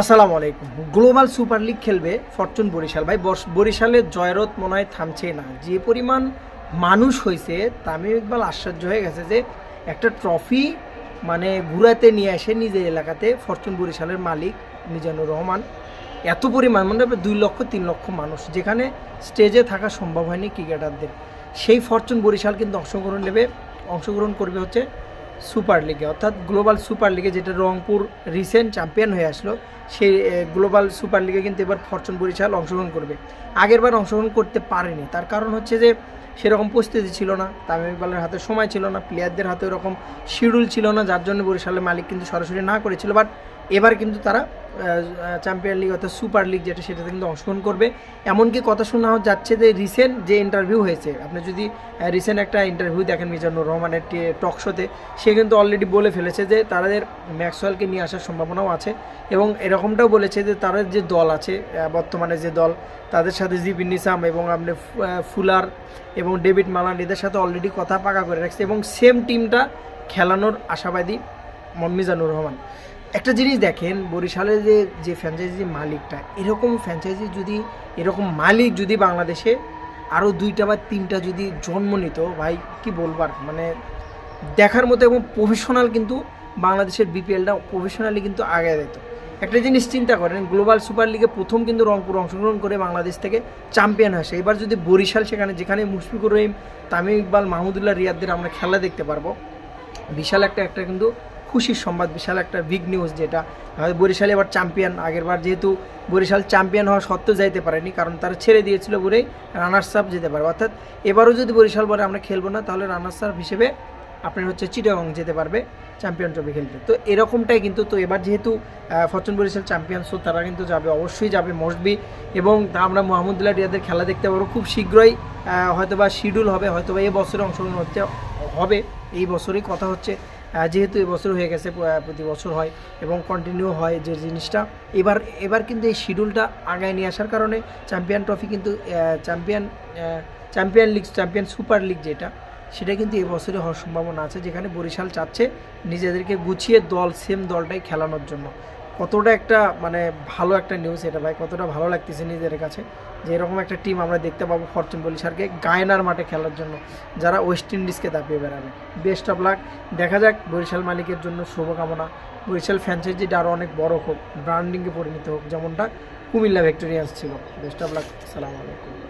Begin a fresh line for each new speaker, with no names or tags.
আসসালামু আলাইকুম। Global super league খেলবে ফরচুন বরিশাল। ভাই বরিশালের জয়রত মনে হয় থামছে না। যে পরিমাণ মানুষ হয়েছে তামিম ইকবাল আশ্চর্য হয়ে গেছে যে একটা ট্রফি মানে ঘুরাতে নিয়ে আসে নিজের এলাকাতে ফরচুন বরিশালের মালিক মিজানুর রহমান। এত পরিমাণ মানে দুই লক্ষ, তিন লক্ষ মানুষ, যেখানে স্টেজে থাকা সম্ভব হয়নি ক্রিকেটারদের। সেই ফরচুন বরিশাল কিন্তু অংশগ্রহণ নেবে, অংশগ্রহণ করবে হচ্ছে সুপার লিগে, অর্থাৎ গ্লোবাল সুপার লিগে যেটা রংপুর রিসেন্ট চ্যাম্পিয়ন হয়ে আসলো, সেই গ্লোবাল সুপার লিগে কিন্তু এবার ফরচুন বরিশাল অংশগ্রহণ করবে। আগেরবার অংশগ্রহণ করতে পারেনি। তার কারণ হচ্ছে যে, সেরকম প্রস্তুতি ছিল না তামিম ইকবালের হাতে সময় ছিল না প্লেয়ারদের হাতে ওরকম শিডিউল ছিল না, যার জন্য বরিশালের মালিক কিন্তু সরাসরি না করেছিল। বাট এবার কিন্তু তারা চ্যাম্পিয়ন লিগ অর্থাৎ সুপার লিগ যেটা সেটাতে কিন্তু অংশগ্রহণ করবে। এমনকি কথা শোনা যাচ্ছে যে রিসেন্ট যে ইন্টারভিউ হয়েছে, আপনি যদি রিসেন্ট একটা ইন্টারভিউ দেখেন মিজানুর রহমানের টক শোতে সে কিন্তু অলরেডি বলে ফেলেছে যে তাদের ম্যাক্সওয়েলকে নিয়ে আসার সম্ভাবনাও আছে এবং এরকমটাও বলেছে যে তাদের যে দল আছে বর্তমানে যে দল, তাদের সাথে জিবিন নিসাম এবং আপনি ফুলার এবং ডেভিড মালান এদের সাথে অলরেডি কথা পাকা করে রাখছে এবং সেম টিমটা খেলানোর আশাবাদী মিজানুর রহমান। একটা জিনিস দেখেন, বরিশালের যে যে ফ্র্যাঞ্চাইজি মালিকটা, এরকম ফ্র্যাঞ্চাইজি যদি, এরকম মালিক যদি বাংলাদেশে আরও দুইটা বা তিনটা যদি জন্ম নিত, ভাই, কি বলবার মানে দেখার মতো এবং প্রফেশনাল কিন্তু বাংলাদেশের বিপিএলটা প্রফেশনালি কিন্তু আগে দিত। একটা জিনিস চিন্তা করেন গ্লোবাল সুপার লিগে প্রথম কিন্তু রংপুর অংশগ্রহণ করে বাংলাদেশ থেকে চ্যাম্পিয়ন আসে। এবার যদি বরিশাল, সেখানে, যেখানে মুশফিকুর রহিম, তামিম ইকবাল, মাহমুদুল্লাহ রিয়াদদের আমরা খেলা দেখতে পারব, বিশাল একটা একটা কিন্তু খুশির সংবাদ, বিশাল একটা বিগ নিউজ যেটা। বরিশাল এবার চ্যাম্পিয়ন আগেরবার যেহেতু বরিশাল চ্যাম্পিয়ন হওয়া সত্ত্বেও যাইতে পারেনি, কারণ তারা ছেড়ে দিয়েছিল বলেই রানার্স আপ যেতে পারবে অর্থাৎ এবারও যদি বরিশাল বলে আমরা খেলব না, তাহলে রানার্স আপ হিসেবে আপনার হচ্ছে চিটাগং যেতে পারবে চ্যাম্পিয়ন ট্রফি খেলতে। তো এরকমটাই কিন্তু, তো এবার যেহেতু ফরচুন বরিশাল চ্যাম্পিয়ন সো তারা কিন্তু যাবে, অবশ্যই যাবে মসবি এবং তা আমরা মোহাম্মদুল্লাহ রিয়াদের খেলা দেখতে পারব খুব শীঘ্রই হয়তোবা শিডিউল হবে, হয়তোবা এই বছরে অংশগ্রহণ হচ্ছে, হবে। এই বছরই কথা হচ্ছে যেহেতু এবছর হয়ে গেছে প্রতি বছর হয় এবং কন্টিনিউ হয় যে জিনিসটা। এবার এবার কিন্তু এই শিডিউলটা আগায় নিয়ে আসার কারণে চ্যাম্পিয়ন ট্রফি কিন্তু champion champion league champion super league যেটা, সেটা কিন্তু এবছরে হওয়ার সম্ভাবনা আছে, যেখানে বরিশাল চাচ্ছে নিজেদেরকে গুছিয়ে দল সেম দলটাই খেলানোর জন্য। কতটা একটা মানে ভালো একটা নিউজ এটা ভাই, কতটা ভালো লাগতেছে নিজেদের কাছে যে এরকম একটা টিম আমরা দেখতে পাবো ফরচুন বরিশালকে গায়নার মাঠে খেলার জন্য, যারা ওয়েস্ট ইন্ডিজকে দাপিয়ে বেড়াবে। বেস্ট অফ লাক দেখা যাক বরিশাল মালিকের জন্য শুভকামনা। বরিশাল ফ্র্যাঞ্চাইজিটা আরও অনেক বড় হোক ব্র্যান্ডিংয়ে পরিণত হোক, যেমনটা কুমিল্লা ভিক্টোরিয়ান্স ছিল। বেস্ট অফ লাক সালাম আলাইকুম।